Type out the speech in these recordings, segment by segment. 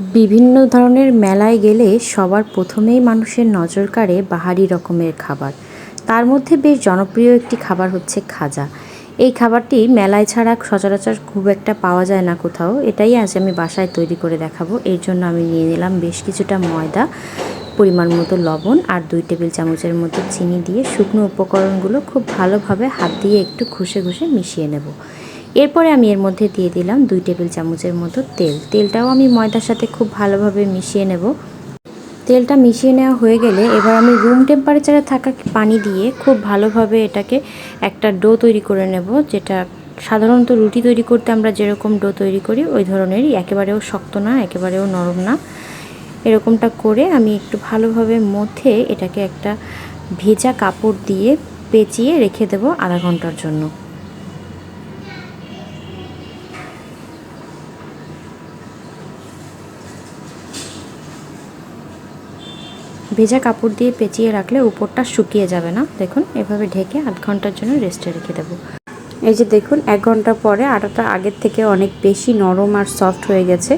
বিভিন্ন ধরনের মেলায় গেলে সবার প্রথমেই মানুষের নজর কাড়ে বাহারি রকমের খাবার। তার মধ্যে বেশ জনপ্রিয় একটি খাবার হচ্ছে খাজা। এই খাবারটি মেলায় ছাড়া সচরাচর খুব একটা পাওয়া যায় না কোথাও। এটাই আজ আমি বাসায় তৈরি করে দেখাবো। এর জন্য আমি নিয়ে নিলাম বেশ কিছুটা ময়দা, পরিমাণ মতো লবণ আর দুই টেবিল চামচের মতো চিনি দিয়ে শুকনো উপকরণগুলো খুব ভালোভাবে হাত দিয়ে একটু ঘষে ঘষে মিশিয়ে নেব। এরপরে আমি এর মধ্যে দিয়ে দিলাম দুই টেবিল চামচের মতো তেল। তেলটাও আমি ময়দার সাথে খুব ভালোভাবে মিশিয়ে নেব। তেলটা মিশিয়ে নেওয়া হয়ে গেলে এবার আমি রুম টেম্পারেচারে থাকা পানি দিয়ে খুব ভালোভাবে এটাকে একটা ডো তৈরি করে নেব, যেটা সাধারণত রুটি তৈরি করতে আমরা যেরকম ডো তৈরি করি, ওই ধরনেরই। একেবারেও শক্ত না, একেবারেও নরম না। এরকমটা করে আমি একটু ভালোভাবে মধ্যে এটাকে একটা ভেজা কাপড় দিয়ে পেঁচিয়ে রেখে দেবো আধা ঘণ্টার জন্য। ভেজা কাপড় দিয়ে পেঁচিয়ে রাখলে উপরটা শুকিয়ে যাবে না। দেখুন, এভাবে ঢেকে আধ ঘণ্টার জন্য রেস্টে রেখে দেবো। এই যে দেখুন, এক ঘণ্টা পরে আটাটা আগের থেকে অনেক বেশি নরম আর সফট হয়ে গেছে।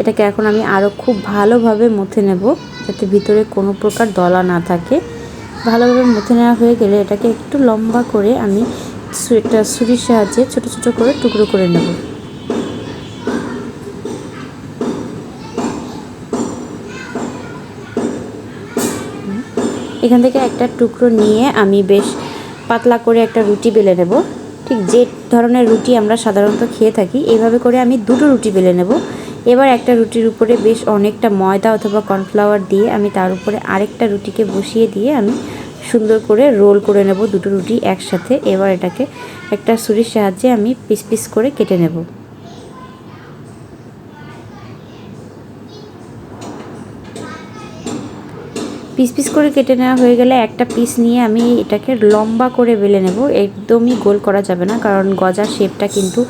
এটাকে এখন আমি আরও খুব ভালোভাবে মুথে নেব, যাতে ভিতরে কোনো প্রকার দলা না থাকে। ভালোভাবে মুথে নেওয়া হয়ে গেলে এটাকে একটু লম্বা করে আমি একটা ছুরির সাহায্যে ছোট ছোট করে টুকরো করে নেব। এখান থেকে একটা টুকরো নিয়ে আমি বেশ পাতলা করে একটা রুটি বেলে নেব। ঠিক যে ধরনের রুটি আমরা সাধারণত খেয়ে থাকি, এইভাবে করে আমি দুটো রুটি বেলে নেব। এবার একটা রুটির উপরে বেশ অনেকটা ময়দা অথবা কর্নফ্লাওয়ার দিয়ে আমি তার উপরে আরেকটা রুটিকে বসিয়ে দিয়ে আমি সুন্দর করে রোল করে নেব দুটো রুটি একসাথে। এবার এটাকে একটা ছুরির সাহায্যে আমি পিস পিস করে কেটে নেব। পিস পিস করে কেটে নেওয়া হয়ে গেলে একটা পিস নিয়ে আমি এটাকে লম্বা করে বেলে নেব। একদমই গোল করা যাবে না, কারণ গজার শেপটা কিন্তু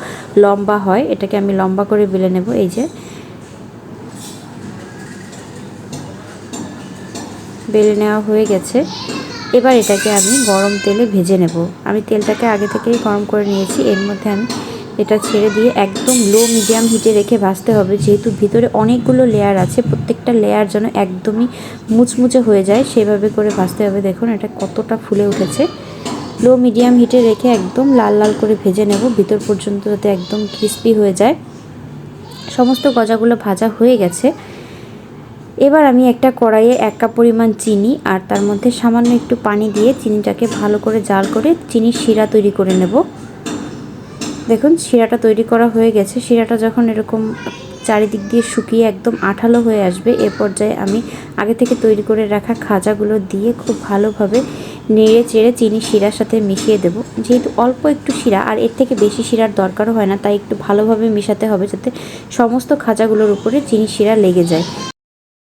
লম্বা হয়। এটাকে আমি লম্বা করে বেলে নেব, এই যে। বেলে নেওয়া হয়ে গেছে। এবার এটাকে আমি গরম তেলে ভেজে নেব। আমি তেলটাকে আগে থেকেই গরম করে নিয়েছি। এর মধ্যে আমি এটা ছেড়ে দিয়ে একদম লো মিডিয়াম হিটে রেখে ভাজতে হবে। যেহেতু ভিতরে অনেকগুলো লেয়ার আছে, প্রত্যেকটা লেয়ার যেন একদমই মুচমুচে হয়ে যায়, সেভাবে করে ভাজতে হবে। দেখুন, এটা কতটা ফুলে উঠেছে। লো মিডিয়াম হিটে রেখে একদম লাল লাল করে ভেজে নেব। ভিতর পর্যন্ত যাতে একদম ক্রিস্পি হয়ে যায়। সমস্ত গজাগুলো ভাজা হয়ে গেছে। এবার আমি একটা কড়াইয়ে এক কাপ পরিমাণ চিনি আর তার মধ্যে সামান্য একটু পানি দিয়ে চিনিটাকে ভালো করে জাল করে চিনির শিরা তৈরি করে নেব। দেখুন, শিরাটা তৈরি করা হয়ে গেছে। শিরাটা যখন এরকম চারিদিক দিয়ে শুকিয়ে একদম আঠালো হয়ে আসবে, এ পর্যায়ে আমি আগে থেকে তৈরি করে রাখা খাজাগুলো দিয়ে খুব ভালোভাবে নেড়ে চেড়ে চিনি শিরার সাথে মিশিয়ে দেব। যেহেতু অল্প একটু শিরা, আর এর থেকে বেশি শিরার দরকারও হয় না, তাই একটু ভালোভাবে মিশাতে হবে যাতে সমস্ত খাজাগুলোর উপরে চিনি শিরা লেগে যায়।